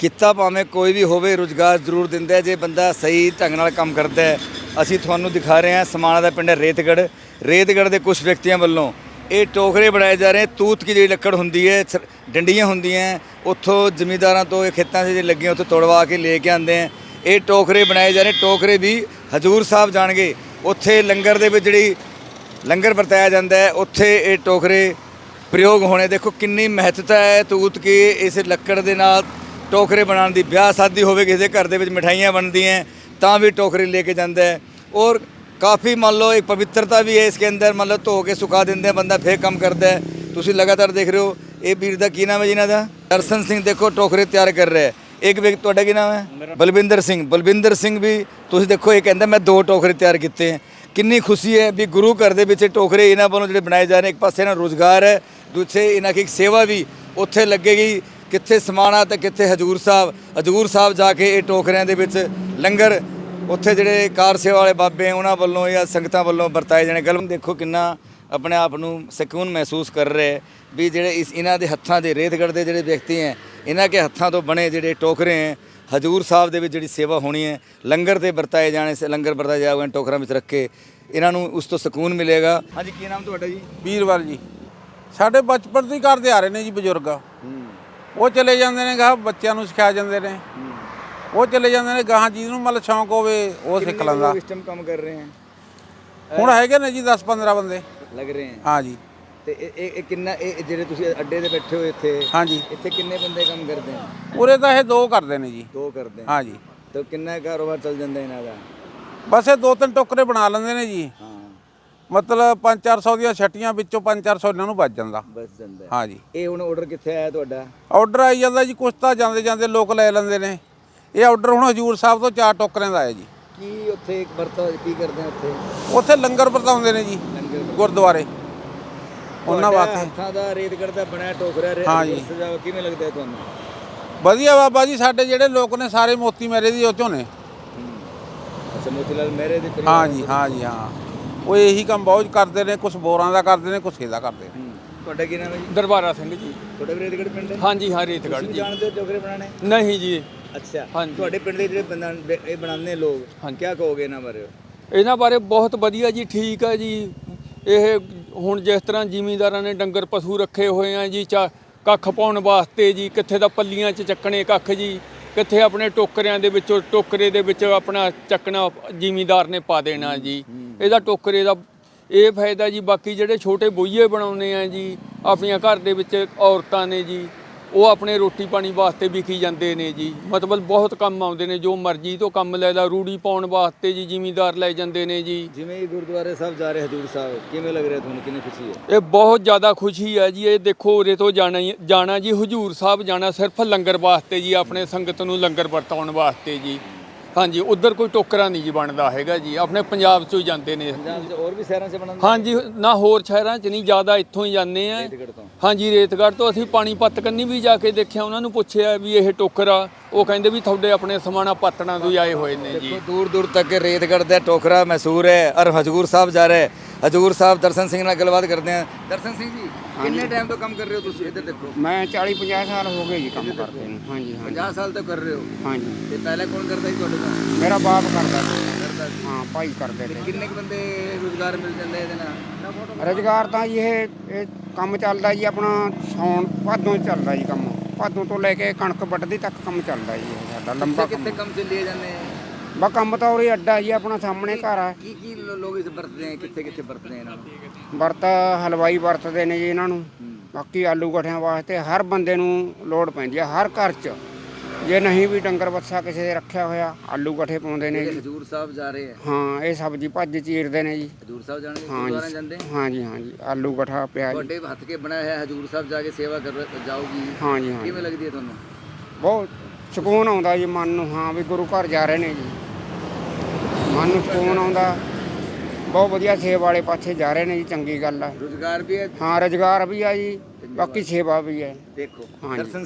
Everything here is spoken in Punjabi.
ਕਿੱਤਾ ਭਾਵੇਂ ਕੋਈ ਵੀ ਹੋਵੇ, ਰੁਜ਼ਗਾਰ ਜ਼ਰੂਰ ਦਿੰਦਾ ਜੇ ਬੰਦਾ ਸਹੀ ਢੰਗ ਨਾਲ ਕੰਮ ਕਰਦਾ ਹੈ। ਅਸੀਂ ਤੁਹਾਨੂੰ ਦਿਖਾ ਰਹੇ ਹਾਂ ਸਮਾਣਾ ਦਾ ਪਿੰਡ ਹੈ ਰੇਤਗੜ੍ਹ। ਰੇਤਗੜ੍ਹ ਦੇ ਕੁਝ ਵਿਅਕਤੀਆਂ ਵੱਲੋਂ ਇਹ ਟੋਕਰੇ ਬਣਾਏ ਜਾ ਰਹੇ ਤੂਤ ਕੀ ਜਿਹੜੀ ਲੱਕੜ ਹੁੰਦੀ ਹੈ, ਛ- ਡੰਡੀਆਂ ਹੁੰਦੀਆਂ ਉੱਥੋਂ ਜ਼ਮੀਂਦਾਰਾਂ ਤੋਂ ਇਹ ਖੇਤਾਂ 'ਚ ਜੇ ਲੱਗੀਆਂ, ਉੱਥੋਂ ਤੋੜਵਾ ਕੇ ਲੈ ਕੇ ਆਉਂਦੇ ਹੈ। ਇਹ ਟੋਕਰੇ ਬਣਾਏ ਜਾ ਰਹੇ ਟੋਕਰੇ ਵੀ ਹਜੂਰ ਸਾਹਿਬ ਜਾਣਗੇ। ਉੱਥੇ ਲੰਗਰ ਦੇ ਵਿੱਚ ਜਿਹੜੀ ਲੰਗਰ ਵਰਤਾਇਆ ਜਾਂਦਾ ਹੈ, ਉੱਥੇ ਇਹ ਟੋਕਰੇ ਪ੍ਰਯੋਗ ਹੋਣੇ। ਦੇਖੋ ਕਿੰਨੀ ਮਹੱਤਤਾ ਹੈ ਤੂਤ ਕੀ ਇਸ ਲੱਕੜ ਦੇ ਨਾਲ। ਟੋਕਰੇ ਬਣਾਉਣ ਦੀ ਵਿਆਹ ਸ਼ਾਦੀ ਹੋਵੇ ਕਿਸੇ ਦੇ ਘਰ ਦੇ ਵਿੱਚ ਮਠਾਈਆਂ ਬਣਦੀਆਂ ਤਾਂ ਵੀ ਟੋਕਰੇ ਲੈ ਕੇ ਜਾਂਦਾ ਹੈ। ਔਰ ਕਾਫੀ ਮੰਨ ਲਓ ਇੱਕ ਪਵਿੱਤਰਤਾ ਵੀ ਹੈ ਇਸਕੇ ਅੰਦਰ ਮੰਨ ਲਓ ਧੋ ਕੇ ਸੁਕਾ ਦਿੰਦੇ ਬੰਦਾ ਫੇਰ ਕੰਮ ਕਰਦਾ ਹੈ। ਤੁਸੀਂ ਲਗਾਤਾਰ ਦੇਖ ਰਹੇ ਹੋ ਇਹ ਵੀਰ ਦਾ ਕੀ ਨਾਮ ਹੈ ਜੀ ਇਹਨਾਂ ਦਾ? ਦਰਸ਼ਨ ਸਿੰਘ ਦੇਖੋ ਟੋਕਰੇ ਤਿਆਰ ਕਰ ਰਿਹਾ ਹੈ। ਇੱਕ ਵਿਅਕਤੀ ਤੁਹਾਡਾ ਕੀ ਨਾਮ ਹੈ? ਬਲਵਿੰਦਰ ਸਿੰਘ। ਬਲਵਿੰਦਰ ਸਿੰਘ ਵੀ ਤੁਸੀਂ ਦੇਖੋ ਇਹ ਕਹਿੰਦਾ ਮੈਂ ਦੋ ਟੋਕਰੇ ਤਿਆਰ ਕੀਤੇ ਹੈ। ਕਿੰਨੀ ਖੁਸ਼ੀ ਹੈ ਵੀ ਗੁਰੂ ਘਰ ਦੇ ਵਿੱਚ ਟੋਕਰੇ ਇਹਨਾਂ ਵੱਲੋਂ ਜਿਹੜੇ ਬਣਾਏ ਜਾ ਰਹੇ ਇੱਕ ਪਾਸੇ ਇਹਨਾਂ ਨੂੰ ਰੋਜ਼ਗਾਰ ਹੈ ਦੂਜੇ ਇਹਨਾਂ ਦੀ ਇੱਕ ਸੇਵਾ ਵੀ ਉੱਥੇ ਲੱਗੇਗੀ। ਕਿੱਥੇ ਸਮਾਣਾ ਤੇ ਕਿੱਥੇ ਹਜੂਰ ਸਾਹਿਬ? ਹਜੂਰ ਸਾਹਿਬ ਜਾ ਕੇ ਇਹ ਟੋਕਰਿਆਂ ਦੇ ਵਿੱਚ ਲੰਗਰ ਉੱਥੇ ਜਿਹੜੇ ਕਾਰ ਸੇਵਾ ਵਾਲੇ ਬਾਬੇ ਉਹਨਾਂ ਵੱਲੋਂ ਜਾਂ ਸੰਗਤਾਂ ਵੱਲੋਂ ਵਰਤਾਏ ਜਾਣੇ। ਗੱਲ ਦੇਖੋ ਕਿੰਨਾ ਆਪਣੇ ਆਪ ਨੂੰ ਸਕੂਨ ਮਹਿਸੂਸ ਕਰ ਰਹੇ ਵੀ ਜਿਹੜੇ ਇਸ ਇਹਨਾਂ ਦੇ ਹੱਥਾਂ ਦੇ ਰੇਤਗੜ੍ਹ ਦੇ ਜਿਹੜੇ ਵਿਅਕਤੀ ਹੈ ਇਹਨਾਂ ਕੇ ਹੱਥਾਂ ਤੋਂ ਬਣੇ ਜਿਹੜੇ ਟੋਕਰੇ ਹੈ ਹਜੂਰ ਸਾਹਿਬ ਦੇ ਵਿੱਚ ਜਿਹੜੀ ਸੇਵਾ ਹੋਣੀ ਹੈ ਲੰਗਰ ਤੇ ਵਰਤਾਏ ਜਾਣੇ ਸੇ ਲੰਗਰ ਵਰਤਾਏ ਜਾਊਗਾ ਟੋਕਰਾਂ ਵਿੱਚ ਰੱਖ ਕੇ ਇਹਨਾਂ ਨੂੰ ਉਸ ਤੋਂ ਸਕੂਨ ਮਿਲੇਗਾ। ਹਾਂਜੀ ਕੀ ਨਾਮ ਤੁਹਾਡਾ ਜੀ? ਵੀਰਵਾਰ ਜੀ। ਸਾਡੇ ਬਚਪਨ ਤੋਂ ਹੀ ਕਰਦੇ ਆ ਰਹੇ ਨੇ ਜੀ ਬਜ਼ੁਰਗ। ਉਹ ਚਲੇ ਜਾਂਦੇ ਨੇ ਗਾਹ ਬੱਚਿਆਂ ਨੂੰ ਸਿਖਾ ਜਾਂਦੇ ਨੇ। ਉਹ ਚਲੇ ਜਾਂਦੇ ਨੇ ਗਾਹਾਂ ਜਿਹਨੂੰ ਮਤਲਬ ਸ਼ੌਂਕ ਹੋਵੇ ਉਹ ਸਿੱਖ ਲੈਂਦਾ। ਇਸ ਟਾਈਮ ਕੰਮ ਕਰ ਰਹੇ ਹੈ? ਹੁਣ ਹੈਗੇ ਨੇ ਜੀ 10 15 ਬੰਦੇ। ਲੱਗ ਰਹੇ ਹੈ? ਹਾਂ ਜੀ। ਤੇ ਇਹ ਇਹ ਇਹ ਕਿੰਨਾ ਇਹ ਇਹ ਜਿਹੜੇ ਤੁਸੀਂ ਅੱਡੇ ਤੇ ਬੈਠੇ ਹੋ ਇੱਥੇ ਹਾਂ ਜੀ। ਇੱਥੇ ਕਿੰਨੇ ਬੰਦੇ ਕੰਮ ਕਰਦੇ ਹੈ ਉਰੇ ਤਾਂ ਇਹ ਦੋ ਕਰਦੇ ਨੇ ਜੀ। ਦੋ ਕਰਦੇ ਹੈ ਹਾਂ ਜੀ। ਤਾਂ ਕਿੰਨਾ ਕਾਰੋਬਾਰ ਚੱਲ ਜਾਂਦਾ ਇਹਨਾਂ ਦਾ? ਬਸ ਇਹ ਦੋ ਤਿੰਨ ਟੋਕਰੇ ਬਣਾ ਲੈਂਦੇ ਨੇ ਜੀ। ਮਤਲਬ 5-400 ਦੀਆਂ ਛੱਟੀਆਂ ਵਿੱਚੋਂ 5-400 ਇਹਨਾਂ ਨੂੰ ਬਚ ਜਾਂਦਾ। ਬਸ ਜਾਂਦਾ। ਹੈ। ਇਹ ਹੁਣ ਆਰਡਰ ਕਿੱਥੇ ਆਇਆ ਤੁਹਾਡਾ? ਆਰਡਰ ਆਈ ਜਾਂਦਾ ਜੀ ਕੁਛ ਤਾਂ ਜਾਂਦੇ ਜਾਂਦੇ ਲੋਕ ਲੈ ਲੈਂਦੇ ਨੇ। ਇਹ ਆਰਡਰ ਹੁਣ ਹਜੂਰ ਸਾਹਿਬ ਤੋਂ ਚਾਰ ਟੋਕਰਿਆਂ ਦਾ ਆਇਆ ਜੀ। ਕੀ ਉੱਥੇ ਇੱਕ ਵਰਤਾ ਕੀ ਕਰਦੇ ਆ ਉੱਥੇ? ਉੱਥੇ ਲੰਗਰ ਵਰਤਾਉਂਦੇ ਨੇ ਜੀ ਲੰਗਰ ਗੁਰਦੁਆਰੇ। ਉਹਨਾਂ ਤੁਹਾਡਾ ਵਾਸਤੇ। ਹੱਥਾਂ ਦਾ ਰੇਤਗੜ੍ਹ ਦਾ ਬਣਿਆ ਟੋਕਰਾ ਰੇ ਹਾਂ ਜੀ। ਕਿਵੇਂ ਲੱਗਦਾ ਹੈ ਤੁਹਾਨੂੰ? ਵਧੀਆ ਬਾਬਾ ਜੀ ਸਾਡੇ ਜਿਹੜੇ ਲੋਕ ਨੇ ਸਾਰੇ ਮੋਤੀ ਮੇਰੇ ਦੀ ਉਹ ਚੋਂ ਨੇ। ਅੱਛਾ ਮੋਤੀ ਲਾਲ ਮਹਿਰੇ ਦੇ ਪਰਿਵਾਰ ਹਾਂ ਜੀ ਹਾਂ ਜੀ ਹਾਂ। ਉਹ ਇਹੀ ਕੰਮ ਬਹੁਤ ਕਰਦੇ ਨੇ ਕੁਝ ਬੋਰਾਂ ਦਾ ਕਰਦੇ ਨੇ ਕੁਝ ਇਹਦਾ ਕਰਦੇ ਨੇ। ਹੂੰ। ਤੁਹਾਡਾ ਕੀ ਨਾਮ ਹੈ ਜੀ? ਦਰਬਾਰਾ ਸਿੰਘ ਜੀ। ਤੁਹਾਡਾ ਵੀ ਰੇਤਗੜ੍ਹ ਪਿੰਡ ਹੈ? ਹਾਂਜੀ ਹਾਂ ਰੇਤਗੜ੍ਹ ਤੁਸੀਂ ਵੀ ਜੀ ਜਾਣਦੇ ਹੋ ਟੋਕਰੇ ਬਣਾਉਣੇ? ਨਹੀਂ ਜੀ। ਅੱਛਾ। ਹਾਂਜੀ। ਤੁਹਾਡੇ ਪਿੰਡ ਦੇ ਜਿਹੜੇ ਬੰਦਾ ਇਹ ਬਣਾਉਂਦੇ ਲੋਕ ਹਾਂਜੀ। ਕੀ ਕਹੋਗੇ ਇਹਨਾਂ ਬਾਰੇ? ਇਹਨਾਂ ਬਾਰੇ ਬਹੁਤ ਵਧੀਆ ਜੀ ਠੀਕ ਹੈ ਜੀ। ਇਹ ਹੁਣ ਜਿਸ ਤਰ੍ਹਾਂ ਜ਼ਿਮੀਂਦਾਰਾਂ ਨੇ ਡੰਗਰ ਪਸ਼ੂ ਰੱਖੇ ਹੋਏ ਆ ਜੀ ਚਾ ਕੱਖ ਪਾਉਣ ਵਾਸਤੇ ਜੀ ਕਿੱਥੇ ਦਾ ਪੱਲੀਆਂ 'ਚ ਚੱਕਣੇ ਕੱਖ ਜੀ ਕਿੱਥੇ ਆਪਣੇ ਟੋਕਰਿਆਂ ਦੇ ਵਿੱਚੋਂ ਟੋਕਰੇ ਦੇ ਵਿੱਚ ਆਪਣਾ ਚੱਕਣਾ ਜ਼ਿਮੀਂਦਾਰ ਨੇ ਪਾ ਦੇਣਾ ਜੀ। ਇਹਦਾ ਟੋਕਰੇ ਦਾ ਇਹ ਫਾਇਦਾ ਜੀ ਬਾਕੀ ਜਿਹੜੇ ਛੋਟੇ ਬੋਈਏ ਬਣਾਉਨੇ ਆ ਜੀ ਆਪਣੀਆਂ ਘਰ ਦੇ ਵਿੱਚ ਔਰਤਾਂ ਨੇ ਜੀ ਉਹ ਆਪਣੇ ਰੋਟੀ ਪਾਣੀ ਵਾਸਤੇ ਵਿਕੀ ਜਾਂਦੇ ਨੇ ਜੀ। ਮਤਲਬ ਬਹੁਤ ਕੰਮ ਆਉਂਦੇ ਨੇ ਜੋ ਮਰਜ਼ੀ ਤੋਂ ਕੰਮ ਲੈ ਲਾ ਰੂੜੀ ਪਾਉਣ ਵਾਸਤੇ ਜੀ ਜ਼ਿਮੀਂਦਾਰ ਲੈ ਜਾਂਦੇ ਨੇ ਜੀ। ਜਿਵੇਂ ਇਹ ਗੁਰਦੁਆਰੇ ਸਾਹਿਬ ਜਾ ਰਹੇ ਹਜੂਰ ਸਾਹਿਬ ਕਿਵੇਂ ਲੱਗ ਰਿਹਾ ਤੁਹਾਨੂੰ ਕਿੰਨੀ ਖੁਸ਼ੀ ਹੈ? ਇਹ ਬਹੁਤ ਜ਼ਿਆਦਾ ਖੁਸ਼ੀ ਹੈ ਜੀ ਇਹ ਦੇਖੋ ਉਰੇ ਤੋਂ ਜਾਣਾ ਹੀ- ਜਾਣਾ ਜੀ ਹਜੂਰ ਸਾਹਿਬ ਜਾਣਾ ਸਿਰਫ ਲੰਗਰ ਵਾਸਤੇ ਜੀ ਆਪਣੇ ਸੰਗਤ ਨੂੰ ਲੰਗਰ ਵਰਤਾਉਣ ਵਾਸਤੇ ਜੀ। ਹਾਂਜੀ ਉਧਰ ਕੋਈ ਟੋਕਰਾ ਨਹੀਂ ਜੀ ਬਣਦਾ ਹੈਗਾ ਜੀ। ਆਪਣੇ ਪੰਜਾਬ ਚੋਂ ਹੀ ਜਾਂਦੇ ਨੇ। ਪੰਜਾਬ 'ਚ ਹੋਰ ਵੀ ਸ਼ਹਿਰਾਂ 'ਚ ਬਣਾਉਂਦੇ ਹਾਂਜੀ ਨਾ ਹੋਰ ਸ਼ਹਿਰਾਂ 'ਚ ਨਹੀਂ ਜ਼ਿਆਦਾ ਇੱਥੋਂ ਹੀ ਜਾਂਦੇ ਆ। ਰੇਤਗੜ੍ਹ ਤੋਂ। ਹਾਂਜੀ ਰੇਤਗੜ੍ਹ ਤੋਂ ਅਸੀਂ ਪਾਣੀਪਤ ਕੰਨੀ ਵੀ ਜਾ ਕੇ ਦੇਖਿਆ ਉਹਨਾਂ ਨੂੰ ਪੁੱਛਿਆ ਵੀ ਇਹ ਟੋਕਰਾ ਉਹ ਕਹਿੰਦੇ ਵੀ ਤੁਹਾਡੇ ਆਪਣੇ ਸਮਾਣਾ ਪਾਤਣਾ ਤੋਂ ਆਏ ਹੋਏ ਨੇ ਜੀ। ਦੂਰ ਦੂਰ ਤੱਕ ਰੇਤਗੜ੍ਹ ਦਾ ਟੋਕਰਾ ਮਸ਼ਹੂਰ ਹੈ ਔਰ ਹਜੂਰ ਸਾਹਿਬ ਜਾ ਰਿਹਾ। ਹਜੂਰ ਸਾਹਿਬ ਦਰਸ਼ਨ ਸਿੰਘ ਨਾਲ ਗੱਲਬਾਤ ਕਰਦੇ ਹਾਂ। ਦਰਸ਼ਨ ਸਿੰਘ ਜੀ ਕਿੰਨੇ ਟਾਈਮ ਤੋਂ ਕੰਮ ਕਰ ਰਹੇ ਹੋ ਤੁਸੀਂ? ਇੱਧਰ ਦੇਖੋ। ਮੈਂ 40 50 ਸਾਲ ਹੋ ਗਏ ਜੀ ਕੰਮ ਕਰਦੇ ਨੂੰ। ਹਾਂਜੀ ਹਾਂਜੀ। 50 ਸਾਲ ਤੋਂ ਕਰ ਰਹੇ ਹੋ? ਹਾਂਜੀ। ਤੇ ਪਹਿਲਾਂ ਕੌਣ ਕਰਦਾ ਸੀ ਤੁਹਾਡੇ ਨਾਲ? ਮੇਰਾ ਬਾਪ ਕਰਦਾ ਸੀ। ਕਰਦਾ ਸੀ। ਹਾਂ ਭਾਈ ਕਰਦੇ ਤੇ ਕਿੰਨੇ ਕੁ ਬੰਦੇ ਰੋਜ਼ਗਾਰ ਮਿਲ ਜਾਂਦਾ ਇਹਦੇ ਨਾਲ? ਰੁਜ਼ਗਾਰ ਤਾਂ ਇਹ ਇਹ ਕੰਮ ਚੱਲਦਾ ਜੀ ਆਪਣਾ ਸੌਣ ਭਾਦੋਂ ਚੱਲਦਾ ਜੀ ਕੰਮ। ਭਾਦੋਂ ਤੋਂ ਲੈ ਕੇ ਕਣਕ ਵੱਢਦੀ ਤੱਕ ਕੰਮ ਚੱਲਦਾ ਜੀ ਸਾਡਾ ਲੰਬਾ ਕਿੱਥੇ ਕੰਮ। ਕੰਮ ਚੱਲੀਏ ਜਾਂਦੇ ਆ? ਬਾ ਕੰਮ ਤਾਂ ਉਰੇ ਅੱਡਾ ਜੀ ਆਪਣਾ ਸਾਹਮਣੇ ਘਰ ਆ। ਕੀ ਕੀ ਲੋ- ਲੋਕ ਇਸ ਵਰਤਦੇ ਆ ਕਿੱਥੇ ਕਿੱਥੇ ਵਰਤਦੇ ਆ ਇਹਨਾਂ ਨੂੰ? ਵਰਤ ਹਲਵਾਈ ਵਰਤਦੇ ਨੇ ਜੀ ਇਹਨਾਂ ਨੂੰ। ਬਾਕੀ ਆਲੂ ਗਠਿਆਂ ਵਾਸਤੇ ਹਰ ਬੰਦੇ ਨੂੰ ਲੋੜ ਪੈਂਦੀ ਆ ਹਰ ਘਰ 'ਚ। ਜੇ ਨਹੀਂ ਵੀ ਡੰਗਰ ਬੱਸਾ ਕਿਸੇ ਦੇ ਰੱਖਿਆ ਹੋਇਆ ਆਲੂ ਗਠੇ ਪਾਉਂਦੇ ਨੇ ਜਿਹੜੇ ਜੀ। ਹਜੂਰ ਸਾਹਿਬ ਜਾ ਰਹੇ ਆ। ਹਾਂ ਇਹ ਸਬਜ਼ੀ ਭੱਜ ਚੀਰਦੇ ਨੇ ਜੀ। ਹਜੂਰ ਸਾਹਿਬ ਜਾਣਗੇ ਹਾਂ ਗੁਰਦੁਆਰੇ ਜੀ ਜਾਂਦੇ? ਹਾਂ ਜੀ ਹਾਂ ਜੀ। ਆਲੂ ਗਠਾ ਪਿਆਜ਼। ਤੁਹਾਡੇ ਹੱਥ ਕੇ ਬਣਾਇਆ ਹੈ ਹਜੂਰ ਸਾਹਿਬ ਜਾ ਕੇ ਸੇਵਾ ਕਰ ਜਾਓਗੀ ਹਾਂ ਜੀ ਹਾਂ ਜੀ। ਕਿਵੇਂ ਲੱਗਦੀ ਹੈ ਤੁਹਾਨੂੰ? ਬਹੁਤ ਸਕੂਨ ਆਉਂਦਾ ਜੀ ਮਨ ਨੂੰ ਹਾਂ ਵੀ ਗੁਰੂ ਘਰ ਜਾ ਰਹੇ ਨੇ ਜੀ। ਮਨ ਨੂੰ ਸਕੂਨ ਆਉਂਦਾ ਬਹੁਤ ਵਧੀਆ ਸੇਵਾ ਵਾਲੇ ਪਾਸੇ ਜਾ ਰਹੇ ਨੇ ਜੀ ਚੰਗੀ ਗੱਲ ਆ। ਰੋਜ਼ਗਾਰ ਵੀ ਹੈ? ਹਾਂ ਰੁਜ਼ਗਾਰ ਵੀ ਆ ਜੀ ਬਾਕੀ ਸੇਵਾ ਵੀ ਹੈ। ਦੇਖੋ ਹਾਂਜੀ। ਦਰਸ਼ਨ